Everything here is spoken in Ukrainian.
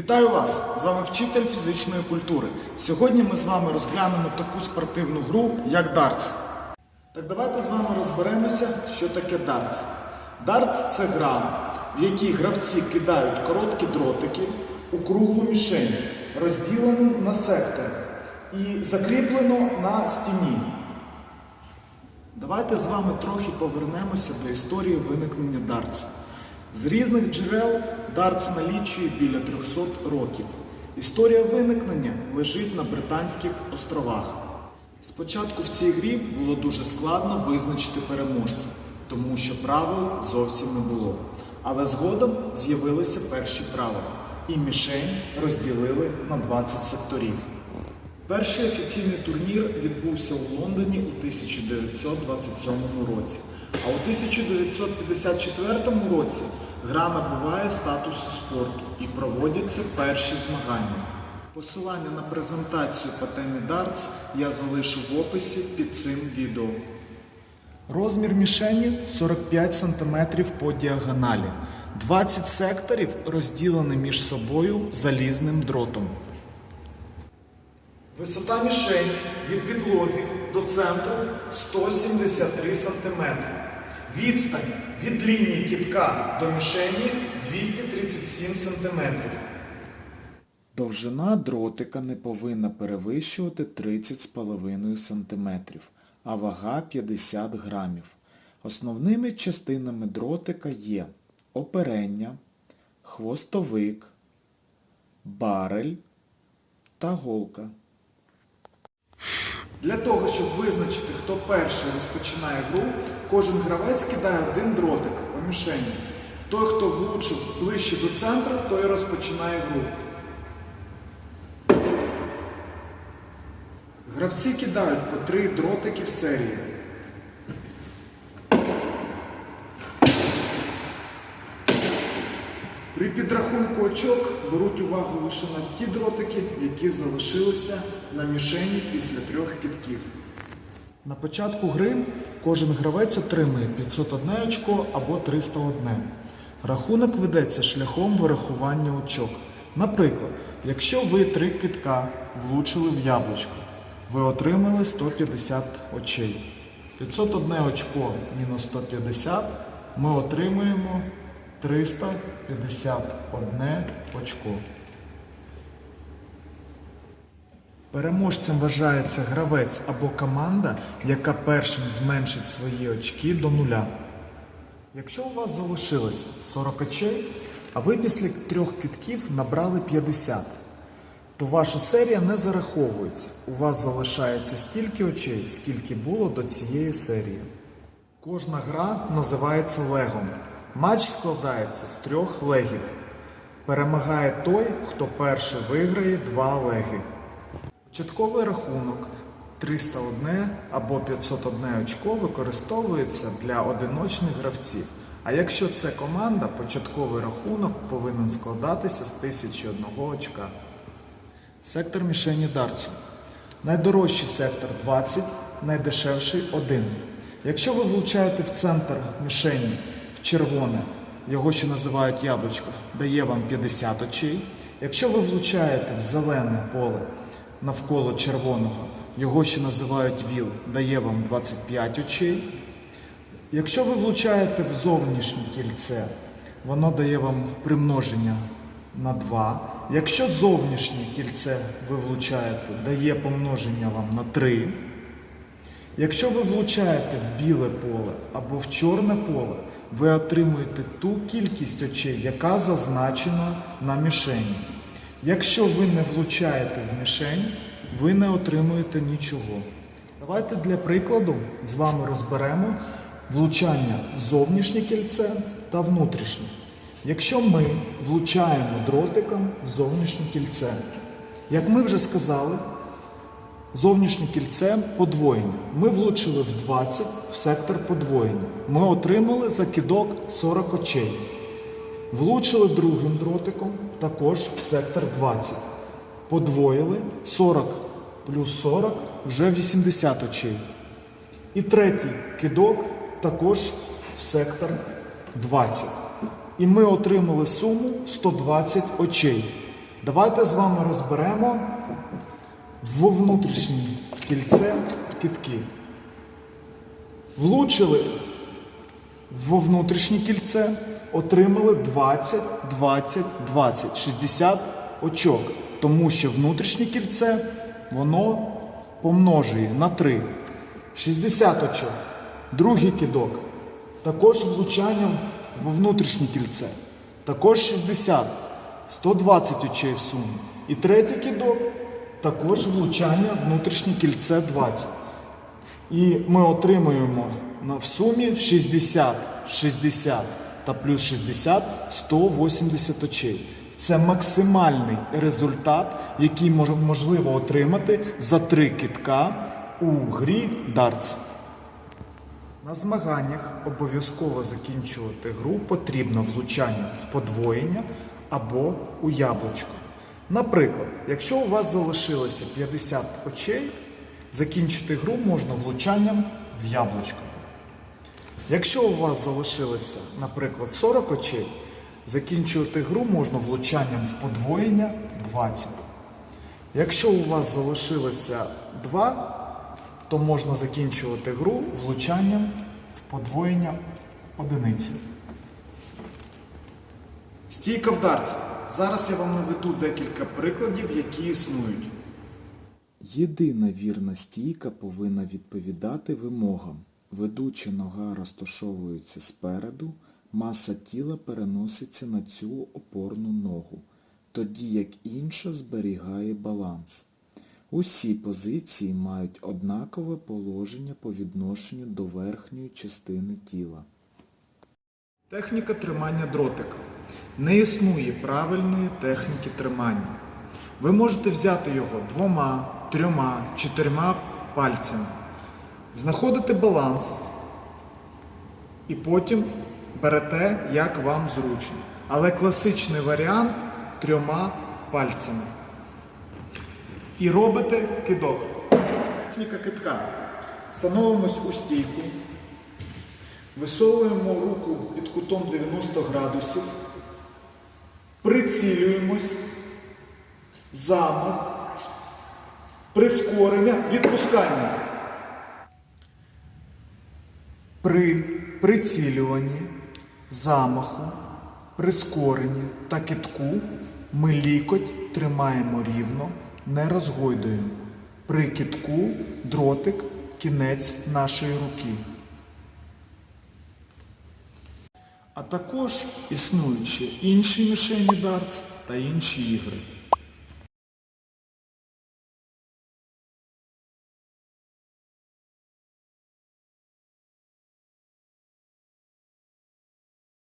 Вітаю вас! З вами вчитель фізичної культури. Сьогодні ми з вами розглянемо таку спортивну гру, як дартс. Так давайте з вами розберемося, що таке дартс. Дартс це гра, в якій гравці кидають короткі дротики у круглу мішень, розділену на сектори і закріплено на стіні. Давайте з вами трохи повернемося до історії виникнення дартсу. З різних джерел дартс налічує біля 300 років. Історія виникнення лежить на Британських островах. Спочатку в цій грі було дуже складно визначити переможця, тому що правил зовсім не було. Але згодом з'явилися перші правила, і мішень розділили на 20 секторів. Перший офіційний турнір відбувся у Лондоні у 1927 році. А у 1954 році гра набуває статусу спорту і проводяться перші змагання. Посилання на презентацію по темі дартс я залишу в описі під цим відео. Розмір мішені 45 см по діагоналі. 20 секторів розділені між собою залізним дротом. Висота мішені від підлоги до центру 173 см. Відстань від лінії кітка до мішені 237 см. Довжина дротика не повинна перевищувати 30,5 см, а вага 50 грамів. Основними частинами дротика є оперення, хвостовик, барель та голка. Для того, щоб визначити, хто перший розпочинає гру, кожен гравець кидає один дротик по мішені. Той, хто влучив ближче до центру, той розпочинає гру. Гравці кидають по три дротики в серії. При підрахунку очок беруть увагу лише на ті дротики, які залишилися на мішені після трьох кітків. На початку гри кожен гравець отримує 501 очко або 301. Рахунок ведеться шляхом вирахування очок. Наприклад, якщо ви три китка влучили в яблучко, ви отримали 150 очей. 501 очко мінус 150 ми отримуємо 351 очко. Переможцем вважається гравець або команда, яка першим зменшить свої очки до нуля. Якщо у вас залишилося 40 очей, а ви після трьох китків набрали 50, то ваша серія не зараховується. У вас залишається стільки очей, скільки було до цієї серії. Кожна гра називається легом. Матч складається з трьох легів. Перемагає той, хто перший виграє два леги. Початковий рахунок 301 або 501 очко використовується для одиночних гравців. А якщо це команда, початковий рахунок повинен складатися з 1001 очка. Сектор мішені дартсу. Найдорожчий сектор 20, найдешевший 1. Якщо ви влучаєте в центр мішені в червоне, його ще називають яблучко, дає вам 50 очей. Якщо ви влучаєте в зелене поле навколо червоного, його ще називають віл, дає вам 25 очей. Якщо ви влучаєте в зовнішнє кільце, воно дає вам примноження на 2. Якщо зовнішнє кільце ви влучаєте, дає помноження вам на 3. Якщо ви влучаєте в біле поле або в чорне поле, ви отримуєте ту кількість очей, яка зазначена на мішені. Якщо ви не влучаєте в мішень, ви не отримуєте нічого. Давайте для прикладу з вами розберемо влучання в зовнішнє кільце та внутрішнє. Якщо ми влучаємо дротиком в зовнішнє кільце, як ми вже сказали, Зовнішнє кільце подвоєння. Ми влучили в 20 в сектор подвоєння. Ми отримали закидок 40 очей. Влучили другим дротиком також в сектор 20. Подвоїли 40 плюс 40 вже 80 очей. І третій кидок також в сектор 20. І ми отримали суму 120 очей. Давайте з вами розберемо в внутрішнє кільце кітки. Влучили в внутрішнє кільце, отримали 20, 20, 20, 60 очок. Тому що внутрішнє кільце воно помножує на 3. 60 очок. Другий кидок. Також влучанням в внутрішнє кільце. Також 60. 120 очей в сумі. І третій кидок також влучання внутрішнє кільце 20. І ми отримуємо в сумі 60, 60 та плюс 60 180 очей. Це максимальний результат, який можливо отримати за три китка у грі дартс. На змаганнях обов'язково закінчувати гру потрібно влучанням в подвоєння або у яблучко. Наприклад, якщо у вас залишилося 50 очей, закінчити гру можна влучанням в яблучко. Якщо у вас залишилося, наприклад, 40 очей, закінчувати гру можна влучанням в подвоєння 20. Якщо у вас залишилося 2, то можна закінчувати гру влучанням в подвоєння одиниці. Стійка в. Зараз я вам наведу декілька прикладів, які існують. Єдина вірна стійка повинна відповідати вимогам. Ведуча нога розташовується спереду, маса тіла переноситься на цю опорну ногу, тоді як інша зберігає баланс. Усі позиції мають однакове положення по відношенню до верхньої частини тіла. Техніка тримання дротика. Не існує правильної техніки тримання. Ви можете взяти його двома, трьома, чотирма пальцями, знаходите баланс і потім берете, як вам зручно. Але класичний варіант трьома пальцями. І робите кидок. Техніка китка. Становимось у стійку. Висовуємо руку під кутом 90 градусів, прицілюємось, замах, прискорення, відпускання. При прицілюванні, замаху, прискоренні та китку ми лікоть тримаємо рівно, не розгойдуємо. При китку дротик кінець нашої руки. А також існують ще інші мішені дартс та інші ігри.